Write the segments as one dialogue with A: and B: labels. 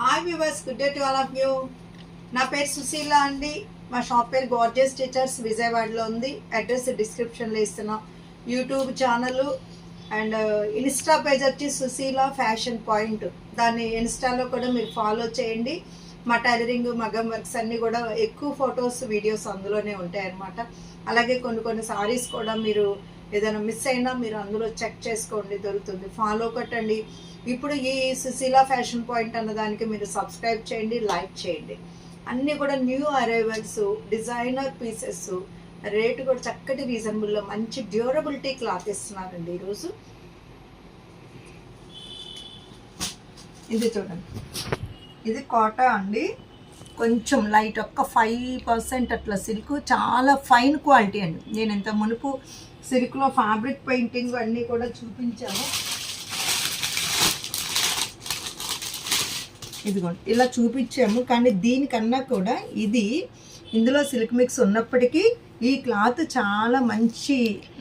A: Hi viewers good day to all of you నా పేరు సుశీల అండి. మా షాప్ పేరు గోర్జెస్ టీచర్స్ విజయవాడలో ఉంది. అడ్రస్ డిస్క్రిప్షన్లో ఇస్తున్నాం. YouTube channel and insta page వచ్చి సుశీల ఫ్యాషన్ పాయింట్ దాన్ని ఇన్స్టాలో కూడా మీరు ఫాలో చేయండి. మా టైలరింగ్ మగం వర్క్స్ అన్నీ కూడా ఎక్కువ ఫొటోస్ వీడియోస్ అందులోనే ఉంటాయి అన్నమాట. అలాగే కొన్ని కొన్ని సారీస్ కూడా మీరు ఏదైనా మిస్ అయినా మీరు అందులో చెక్ చేసుకోండి దొరుకుతుంది. ఫాలో కొట్టండి. ఇప్పుడు ఈ సుశీల ఫ్యాషన్ పాయింట్ అన్న దానికి మీరు సబ్స్క్రైబ్ చేయండి లైక్ చేయండి. అన్నీ కూడా new arrivals designer pieces rate కూడా చక్కటి రీజనబుల్లో మంచి డ్యూరబిలిటీ క్లాత్ ఇస్తున్నారండి ఈరోజు. ఇది చూడండి. ఇది కోటా అండి. కొంచెం లైట్ ఒక్క ఫైవ్ పర్సెంట్ అట్లా సిల్క్ చాలా ఫైన్ క్వాలిటీ అండి. నేను ఇంత మునుపు సిల్క్లో ఫ్యాబ్రిక్ పెయింటింగ్ అన్నీ కూడా చూపించాను. ఇదిగోండి ఇలా చూపించాము. కానీ దీనికన్నా కూడా ఇది ఇందులో సిల్క్ మిక్స్ ఉన్నప్పటికీ ఈ క్లాత్ చాలా మంచి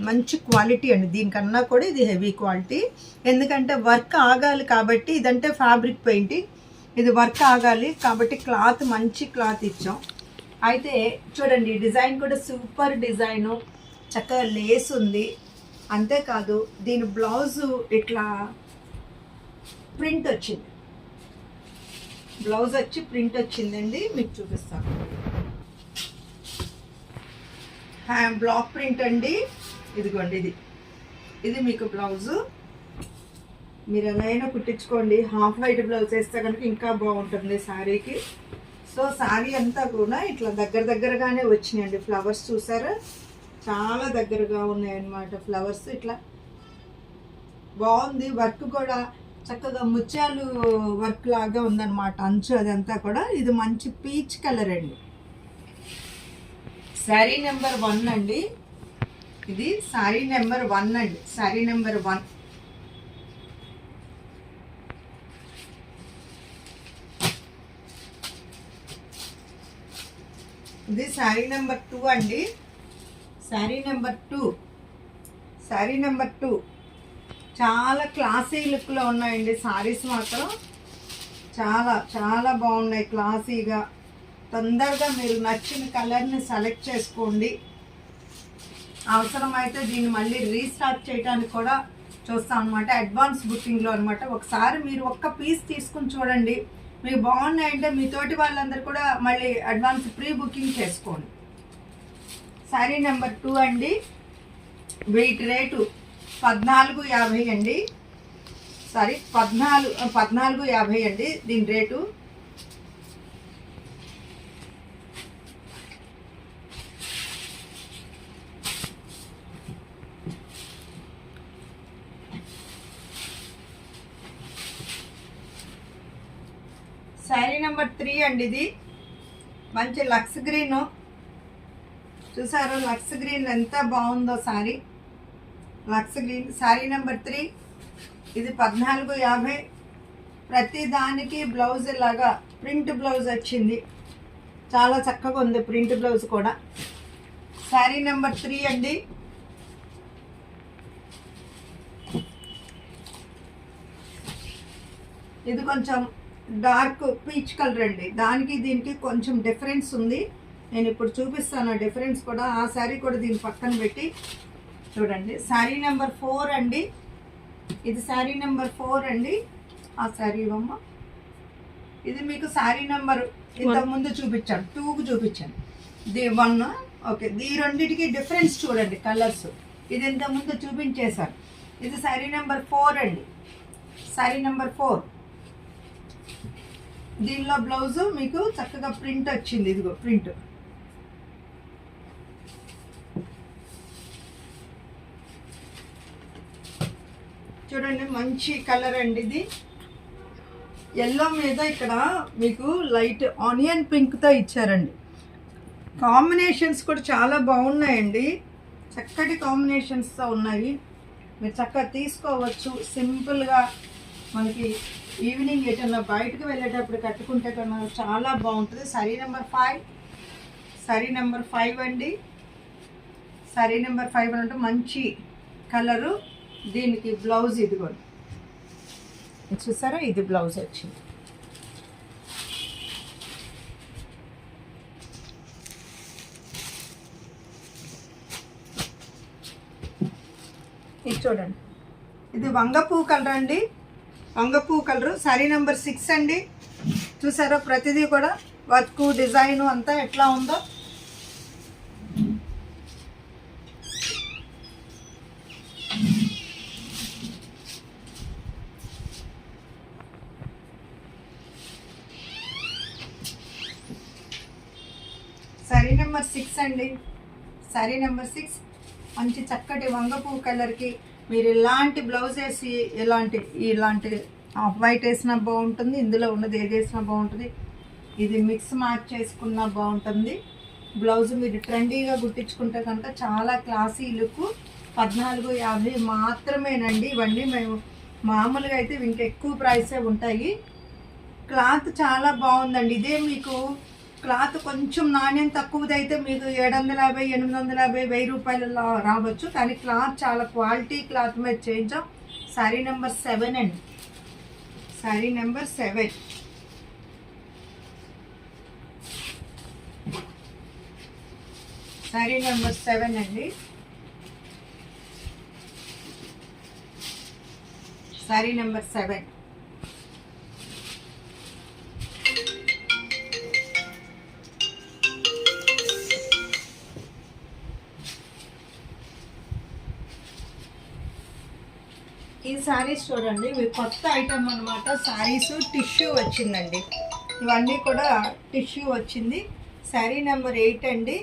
A: మంచి క్వాలిటీ అండి. దీనికన్నా కూడా ఇది హెవీ క్వాలిటీ. ఎందుకంటే వర్క్ ఆగాలి కాబట్టి ఇదంటే ఫ్యాబ్రిక్ పెయింటింగ్. ఇది వర్క్ ఆగాలి కాబట్టి క్లాత్ మంచి క్లాత్ ఇచ్చాం. అయితే చూడండి డిజైన్ కూడా సూపర్ డిజైను. చక్కగా లేస్ ఉంది. అంతేకాదు దీని బ్లౌజు ఇట్లా ప్రింట్ వచ్చింది. బ్లౌజ్ వచ్చి ప్రింట్ వచ్చిందండి మీకు చూపిస్తాను. బ్లాక్ ప్రింట్ అండి. ఇదిగోండి ఇది. ఇది మీకు బ్లౌజు. మీరు ఎలా అయినా కుట్టించుకోండి. హాఫ్ వైట్ బ్లౌజ్ వేస్తే కనుక ఇంకా బాగుంటుంది శారీకి. సో శారీ అంతా కూడా ఇట్లా దగ్గర దగ్గరగానే వచ్చినాయండి. ఫ్లవర్స్ చూసారా? చాలా దగ్గరగా ఉన్నాయన్నమాట ఫ్లవర్స్ ఇట్లా. బాగుంది వర్క్ కూడా. చక్కగా ముత్యాలు వర్క్ లాగా ఉందన్నమాట. అంచు అదంతా కూడా. ఇది మంచి పీచ్ కలర్ అండి. శారీ నెంబర్ వన్ అండి. ఇది శారీ నెంబర్ వన్ అండి. Sari number one. ఇది శారీ నెంబర్ టూ అండి. Sari number two. Sari number two. చాలా క్లాసీ లుక్లో ఉన్నాయండి సారీస్ మాత్రం. చాలా చాలా బాగున్నాయి క్లాసీగా తొందరగా మీరు నచ్చిన కలర్ని సెలెక్ట్ చేసుకోండి. అవసరమైతే దీన్ని మళ్ళీ రీస్టార్ట్ చేయడానికి కూడా చూస్తాం అనమాట అడ్వాన్స్ బుకింగ్లో అనమాట ఒకసారి మీరు ఒక్క పీస్ తీసుకుని చూడండి. మీకు బాగున్నాయంటే మీ తోటి వాళ్ళందరూ కూడా మళ్ళీ అడ్వాన్స్ ప్రీ బుకింగ్ చేసుకోండి. శారీ నెంబర్ టూ అండి. వెయిట్ రేటు పద్నాలుగు యాభై అండి. సారీ పద్నాలుగు పద్నాలుగు యాభై అండి దీని రేటు. శారీ నెంబర్ త్రీ అండి ఇది. మంచి లక్స్ గ్రీను. చూసారు లక్స్ గ్రీన్ ఎంత బాగుందో sari lush green. Sari number three. ఇది పద్నాలుగు యాభై. ప్రతి దానికి బ్లౌజ్ ఇలాగా ప్రింట్ బ్లౌజ్ వచ్చింది. చాలా చక్కగా ఉంది ప్రింట్ బ్లౌజ్ కూడా. శారీ నెంబర్ త్రీ అండి. ఇది కొంచెం డార్క్ పీచ్ కలర్ అండి. దానికి దీనికి కొంచెం డిఫరెన్స్ ఉంది. నేను ఇప్పుడు చూపిస్తాను ఆ డిఫరెన్స్ కూడా. ఆ శారీ కూడా దీని పక్కన పెట్టి చూడండి. శారీ నెంబర్ ఫోర్ అండి. ఇది శారీ నెంబర్ ఫోర్ అండి. ఆ శారీ ఇవ్వమ్మ. ఇది మీకు శారీ నెంబర్ ఇంతకుముందు చూపించాను. టూకు చూపించాను. ఇది వన్ ఓకే. ఈ రెండింటికి డిఫరెన్స్ చూడండి కలర్స్. ఇది ఇంతకుముందు చూపించేశాను. ఇది శారీ నెంబర్ ఫోర్ అండి. Sari number four. దీనిలో బ్లౌజు మీకు చక్కగా ప్రింట్ వచ్చింది. ఇదిగో ప్రింట్. చూడండి మంచి కలర్ అండి ఇది. ఎల్లో మీద ఇక్కడ మీకు లైట్ ఆనియన్ పింక్తో ఇచ్చారండి. కాంబినేషన్స్ కూడా చాలా బాగున్నాయండి. చక్కటి కాంబినేషన్స్తో ఉన్నాయి. మీరు చక్కగా తీసుకోవచ్చు. సింపుల్గా మనకి ఈవినింగ్ ఎటన్నా బయటకు వెళ్ళేటప్పుడు కట్టుకుంటే కన్నా చాలా బాగుంటుంది. Sari number five sari number five అండి. సరీ నెంబర్ ఫైవ్ అంటే మంచి కలరు దీనికి బ్లౌజ్ ఇది కూడా చూసారా? ఇది బ్లౌజ్ వచ్చింది. ఇది చూడండి. ఇది వంగపూ కలర్ అండి? వంగపూ కలరు. సారీ నెంబర్ సిక్స్ అండి. చూసారా? ప్రతిదీ కూడా వర్క్ డిజైన్ అంతా ఎట్లా ఉందో. సిక్స్ అండి. శారీ నెంబర్ సిక్స్ మంచి చక్కటి వంగపువ్వు కలర్కి మీరు ఇలాంటి బ్లౌజ్ వేసి ఇలాంటి ఇలాంటి ఆఫ్ వైట్ వేసినా బాగుంటుంది ఇందులో ఉన్నది ఏది వేసినా బాగుంటుంది. ఇది మిక్స్ మ్యాచ్ చేసుకున్నా బాగుంటుంది. బ్లౌజ్ మీరు ట్రెండీగా కుట్టించుకుంటే కనుక చాలా క్లాసీ లుక్ పద్నాలుగు యాభై మాత్రమేనండి. ఇవన్నీ మేము మామూలుగా అయితే ఇంకెక్కువ ప్రైసే ఉంటాయి. క్లాత్ చాలా బాగుందండి. ఇదే మీకు క్లాత్ కొంచెం నాణ్యం తక్కువదైతే మీకు ఏడు వందల యాభై ఎనిమిది వందల యాభై వెయ్యి రూపాయలలో రావచ్చు. కానీ క్లాత్ చాలా క్వాలిటీ క్లాత్ మీద చేయించాం. శారీ నెంబర్ సెవెన్ అండి. Sari number seven. Sari number seven అండి. Sari number seven. ఈ శారీస్ చూడండి ఇవి కొత్త ఐటమ్ అనమాట శారీస్ టిష్యూ వచ్చిందండి. ఇవన్నీ కూడా టిష్యూ వచ్చింది. శారీ నెంబర్ ఎయిట్ అండి.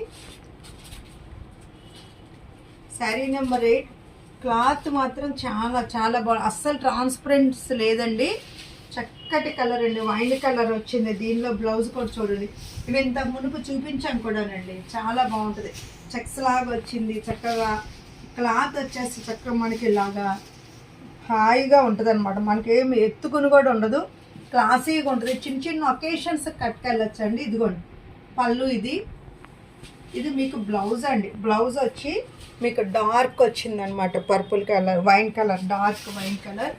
A: శారీ నెంబర్ ఎయిట్ క్లాత్ మాత్రం చాలా చాలా బాగా అస్సలు ట్రాన్స్పరెంట్స్ లేదండి. చక్కటి కలర్ అండి. వైన్ కలర్ వచ్చింది. దీనిలో బ్లౌజ్ కూడా చూడండి. ఇవి ఇంత మునుపు చూపించాం కూడానండి. చాలా బాగుంటుంది. చెక్స్ లాగా వచ్చింది. చక్కగా క్లాత్ వచ్చేసి చక్కగా మనకి ఇలాగా హాయిగా ఉంటుంది అనమాట మనకి ఎత్తుకుని కూడా ఉండదు. క్లాసీగా ఉంటుంది. చిన్న చిన్న ఒకేషన్స్ కట్టుకెళ్ళొచ్చండి. ఇదిగోండి. పళ్ళు ఇది. ఇది మీకు బ్లౌజ్ అండి. బ్లౌజ్ వచ్చి మీకు డార్క్ వచ్చిందనమాట purple colour wine colour dark wine colour.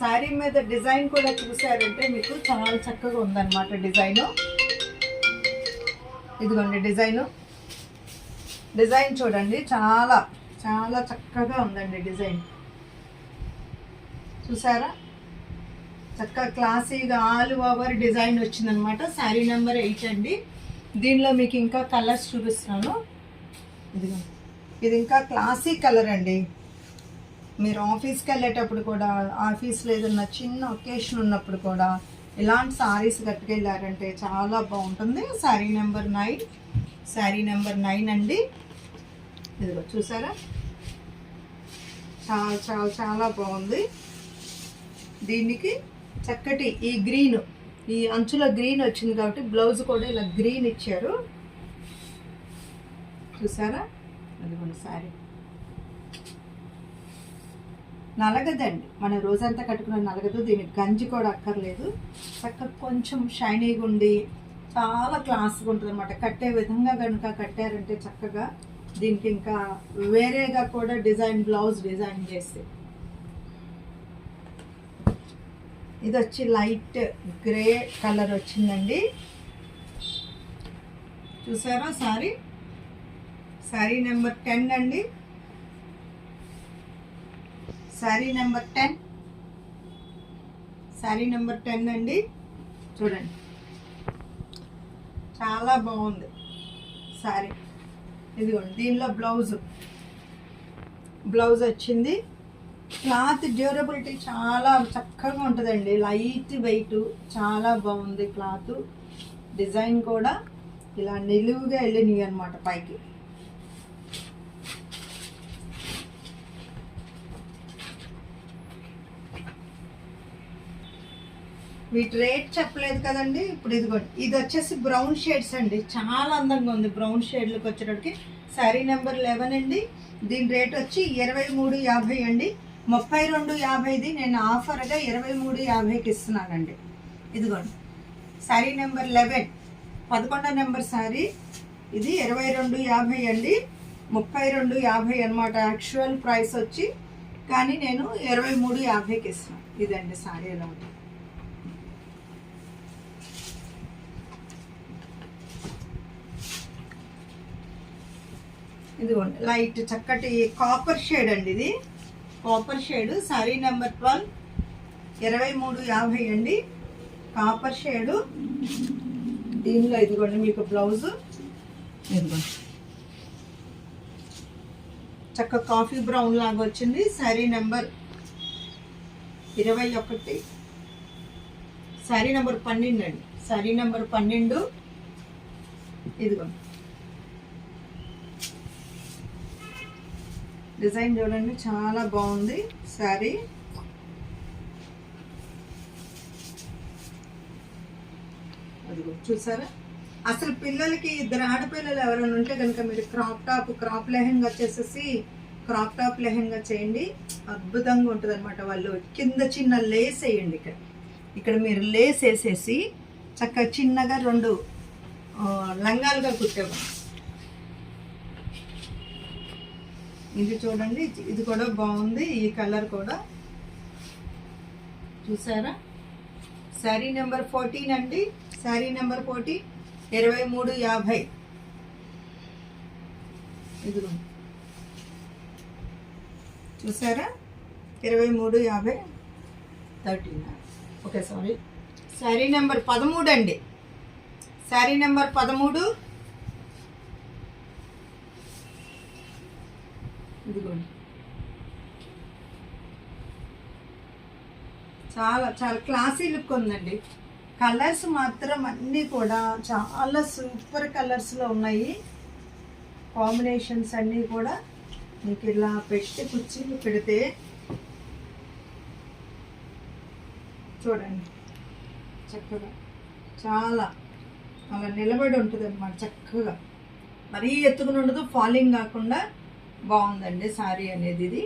A: Sari మీద డిజైన్ కూడా చూసారంటే మీకు చాలా చక్కగా ఉందన్నమాట డిజైను. ఇదిగోండి డిజైను. డిజైన్ చూడండి. చాలా చాలా చక్కగా ఉందండి డిజైన్. చూసారా? చక్కగా క్లాసీగా ఆల్ ఓవర్ డిజైన్ వచ్చిందనమాట శారీ నెంబర్ ఎయిట్ అండి. దీనిలో మీకు ఇంకా కలర్స్ చూపిస్తున్నాను. ఇదిగో ఇది ఇంకా క్లాసీ కలర్ అండి. మీరు ఆఫీస్కి వెళ్ళేటప్పుడు కూడా ఆఫీస్లో ఏదన్నా చిన్న ఒకేషన్ ఉన్నప్పుడు కూడా ఇలాంటి సారీస్ కట్టుకెళ్ళారంటే చాలా బాగుంటుంది. Sari number nine sari number nine అండి. ఇదిగో చూసారా? చాలా చాలా చాలా బాగుంది. దీనికి చక్కటి ఈ గ్రీన్ ఈ అంచులో గ్రీన్ వచ్చింది కాబట్టి బ్లౌజ్ కూడా ఇలా గ్రీన్ ఇచ్చారు. చూసారా? అదిగోండి సారీ నలగదండి. మనం రోజంతా కట్టుకున్న నలగదు. దీనికి గంజి కూడా అక్కర్లేదు. చక్కగా కొంచెం షైనీగా ఉండి చాలా క్లాస్గా ఉంటుంది అనమాట కట్టే విధంగా కనుక కట్టారంటే చక్కగా దీనికి ఇంకా వేరేగా కూడా డిజైన్ బ్లౌజ్ డిజైన్ చేస్తే. ఇది వచ్చి లైట్ గ్రే కలర్ వచ్చిందండి. చూసారా సారీ? శారీ నెంబర్ టెన్ అండి. Sari number ten. Sari number ten అండి. చూడండి. చాలా బాగుంది శారీ ఇదిగోండి దీనిలో బ్లౌజ్. బ్లౌజ్ వచ్చింది. క్లాత్ డ్యూరబిలిటీ చాలా చక్కగా ఉంటుందండి. లైట్ వెయిట్ చాలా బాగుంది క్లాత్. డిజైన్ కూడా ఇలా నిలువుగా వెళ్ళినవి అనమాట పైకి. వీటి రేట్ చెప్పలేదు కదండి. ఇప్పుడు ఇదిగోండి. ఇది వచ్చేసి బ్రౌన్ షేడ్స్ అండి. చాలా అందంగా ఉంది బ్రౌన్ షేడ్లకు వచ్చేటప్పటికి. శారీ నెంబర్ లెవెన్ అండి. దీని రేట్ వచ్చి ఇరవై మూడు యాభై అండి. ముప్పై రెండు యాభైది నేను ఆఫర్గా ఇరవై మూడు యాభైకి ఇస్తున్నానండి. ఇదిగోండి. Sari number eleven. పదకొండో నెంబర్ శారీ. ఇది ఇరవై రెండు యాభై అండి. ముప్పై రెండు యాభై అనమాట యాక్చువల్ ప్రైస్ వచ్చి కానీ నేను ఇరవై మూడు యాభైకి ఇస్తున్నాను ఇదండి శారీ ఎలా ఉంటుంది ఇదిగోండి. లైట్ చక్కటి కాపర్ షేడ్ అండి ఇది. Copper shade sari number twelve ఇరవై మూడు యాభై అండి. కాపర్ షేడు దీనిలో ఇదిగోండి మీకు బ్లౌజు ఇదిగోండి చక్క కాఫీ బ్రౌన్ లాగా వచ్చింది. శారీ నెంబర్ ఇరవై ఒకటి. శారీ నెంబర్ పన్నెండు అండి. శారీ నెంబర్ పన్నెండు. ఇదిగోండి. డిజైన్ చూడండి చాలా బాగుంది శారీ. అదిగో చూసారా? అసలు పిల్లలకి ఇద్దరు ఆడపిల్లలు ఎవరైనా ఉంటే కనుక మీరు క్రాప్ టాప్ క్రాప్ లెహంగా చేసేసి క్రాప్ టాప్ లెహంగా చేయండి. అద్భుతంగా ఉంటుంది అనమాట వాళ్ళు. కింద చిన్న లేస్ వేయండి ఇక్కడ. ఇక్కడ మీరు లేస్ వేసేసి చక్కగా చిన్నగా రెండు లంగాలుగా కుట్టేవాళ్ళు. ఇది చూడండి ఇది కూడా బాగుంది ఈ కలర్ కూడా. చూసారా? శారీ నెంబర్ ఫోర్టీన్ అండి. శారీ నెంబర్ ఫోర్టీన్ ఇరవై మూడు యాభై. ఇదిగో. చూసారా? ఇరవై మూడు యాభై. Thirteen. Okay sorry. Sari number పదమూడు అండి. శారీ నెంబర్ పదమూడు ఇదిగోండి. చాలా చాలా క్లాసీ లుక్ ఉందండి. కలర్స్ మాత్రం అన్నీ కూడా చాలా సూపర్ కలర్స్లో ఉన్నాయి. కాంబినేషన్స్ అన్నీ కూడా మీకు ఇలా పెట్టి కుర్చీలు పెడితే చూడండి. చక్కగా చాలా అలా నిలబడి ఉంటుంది అన్నమాట చక్కగా. మరీ ఎత్తుకుని ఉండదు ఫాలింగ్ కాకుండా బాగుందండి సారీ అనేది ఇది.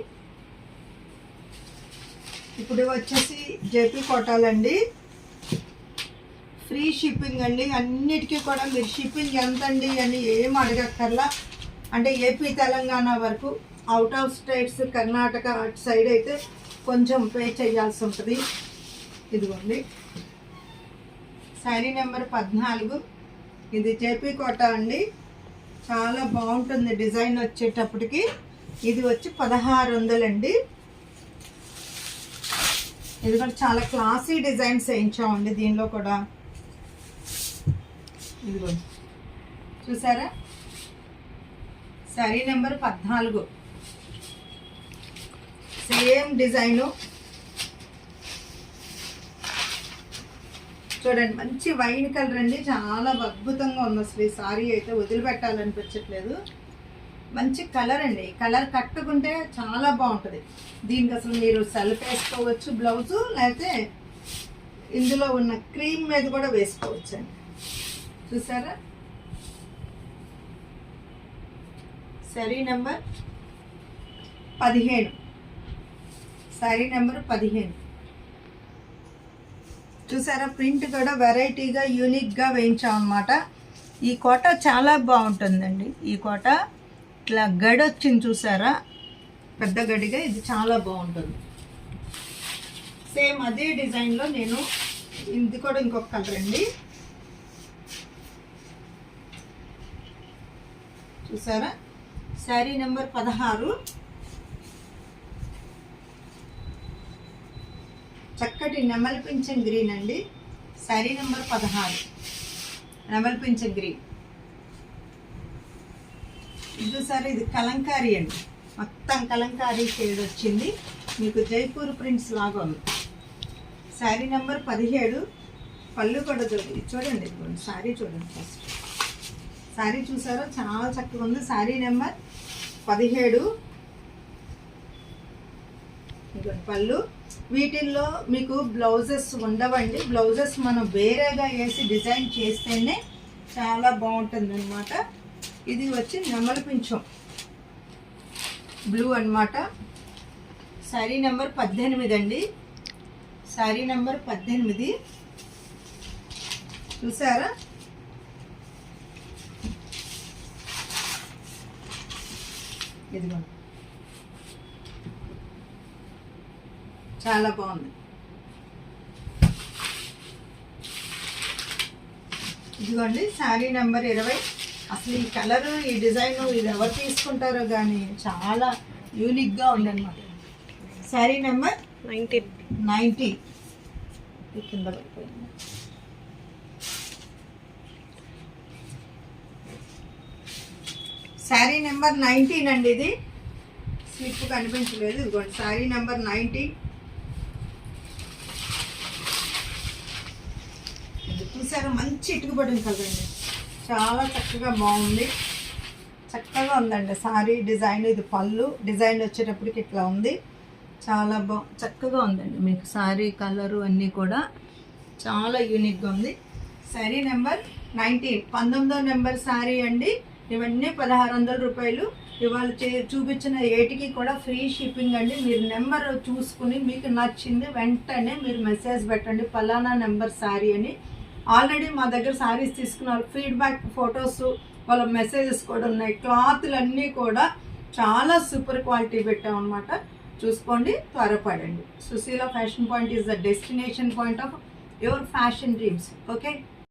A: ఇప్పుడు వచ్చేసి జేపీ కోటాలండి. ఫ్రీ షిప్పింగ్ అండి. అన్నిటికీ కూడా మీరు షిప్పింగ్ ఎంత అండి అని ఏం అడగక్కర్లా. అంటే ఏపీ తెలంగాణ వరకు అవుట్ ఆఫ్ స్టేట్స్ కర్ణాటక అటు సైడ్ అయితే కొంచెం పే చేయాల్సి ఉంటుంది. ఇదిగోండి. శారీ నెంబర్ పద్నాలుగు. ఇది జేపీ కోట అండి. చాలా బాగుంటుంది డిజైన్ వచ్చేటప్పటికి. ఇది వచ్చి పదహారు వందలండి ఇది కూడా చాలా క్లాసీ డిజైన్స్ వేయించామండి దీనిలో కూడా. ఇదిగో చూసారా? సరీ నెంబర్ పద్నాలుగు. Same design. చూడండి మంచి వైన్ కలర్ అండి. చాలా అద్భుతంగా ఉంది అసలు ఈ సారీ అయితే. వదిలిపెట్టాలనిపించట్లేదు. మంచి కలర్ అండి. కలర్ కట్టుకుంటే చాలా బాగుంటుంది. దీనికి అసలు మీరు సెల్ఫ్ వేసుకోవచ్చు బ్లౌజు లేకపోతే ఇందులో ఉన్న క్రీమ్ మీద కూడా వేసుకోవచ్చు అండి. చూసారా? సరీ నెంబర్ పదిహేను. సారీ నెంబర్ పదిహేను. చూసారా? ప్రింట్ కూడా వెరైటీగా యూనిక్గా వేయించామన్నమాట. ఈ కోట చాలా బాగుంటుందండి. ఈ కోట ఇట్లా గడి వచ్చింది చూసారా? పెద్ద గడిగా ఇది చాలా బాగుంటుంది. సేమ్ అదే డిజైన్లో నేను ఇది కూడా ఇంకొక కలర్ అండి. చూసారా? శారీ నెంబర్ పదహారు. చక్కటి నెమలి పింఛన్ గ్రీన్ అండి. శారీ నెంబర్ పదహారు. నెమలి పింఛన్ గ్రీన్. ఇది సార్ ఇది కలంకారీ అండి. మొత్తం కలంకారీ షేడ్ వచ్చింది. మీకు జైపూర్ ప్రింట్స్ లాగా ఉంది. శారీ నెంబర్ పదిహేడు. పళ్ళు కూడా చూడండి చూడండి శారీ చూడండి ఫస్ట్ శారీ చూసారో? చాలా చక్కగా ఉంది. శారీ నెంబర్ పదిహేడు. ఇదిగోండి పళ్ళు. వీటిల్లో మీకు బ్లౌజెస్ ఉండవండి. బ్లౌజెస్ మనం వేరేగా వేసి డిజైన్ చేస్తేనే చాలా బాగుంటుంది అనమాట ఇది వచ్చి నెమలి పింఛం. బ్లూ అన్నమాట. శారీ నెంబర్ పద్దెనిమిది అండి. శారీ నెంబర్ పద్దెనిమిది. చూసారా? ఇదిగో చాలా బాగుంది. ఇదిగోండి శారీ నెంబర్ ఇరవై. అసలు ఈ కలర్ ఈ డిజైన్ ఇది ఎవరు తీసుకుంటారో కానీ చాలా యూనిక్గా ఉందన్నమాట. Sari number
B: nineteen.
A: నైంటీ కింద పడిపోయింది. శారీ నెంబర్ నైన్టీన్ అండి ఇది. స్లిప్ కనిపించలేదు. ఇదిగోండి శారీ నెంబర్ నైన్టీన్ ఇది చూసారా మంచి ఇటుకుబడిన కదండి. చాలా చక్కగా బాగుంది. చక్కగా ఉందండి. సారీ డిజైన్ ఇది పళ్ళు. డిజైన్ వచ్చేటప్పటికి ఇట్లా ఉంది. చాలా బా చక్కగా ఉందండి మీకు సారీ కలరు అన్నీ కూడా. చాలా యూనిక్గా ఉంది. శారీ నెంబర్ నైన్టీన్ పంతొమ్మిదో నెంబర్ శారీ అండి. ఇవన్నీ పదహారు వందల రూపాయలు. ఇవాళ చే చూపించిన ఏటికి కూడా ఫ్రీ షిప్పింగ్ అండి. మీరు నెంబర్ చూసుకుని మీకు నచ్చింది వెంటనే మీరు మెసేజ్ పెట్టండి. పలానా నెంబర్ శారీ అని ఆల్రెడీ మా దగ్గర శారీస్ తీసుకున్నారు. ఫీడ్బ్యాక్ ఫొటోస్ వాళ్ళ మెసేజెస్ కూడా ఉన్నాయి. క్లాత్లు అన్నీ కూడా చాలా సూపర్ క్వాలిటీ పెట్టామన్నమాట. చూసుకోండి త్వరపడండి. Sushila fashion point is the destination point of your fashion dreams okay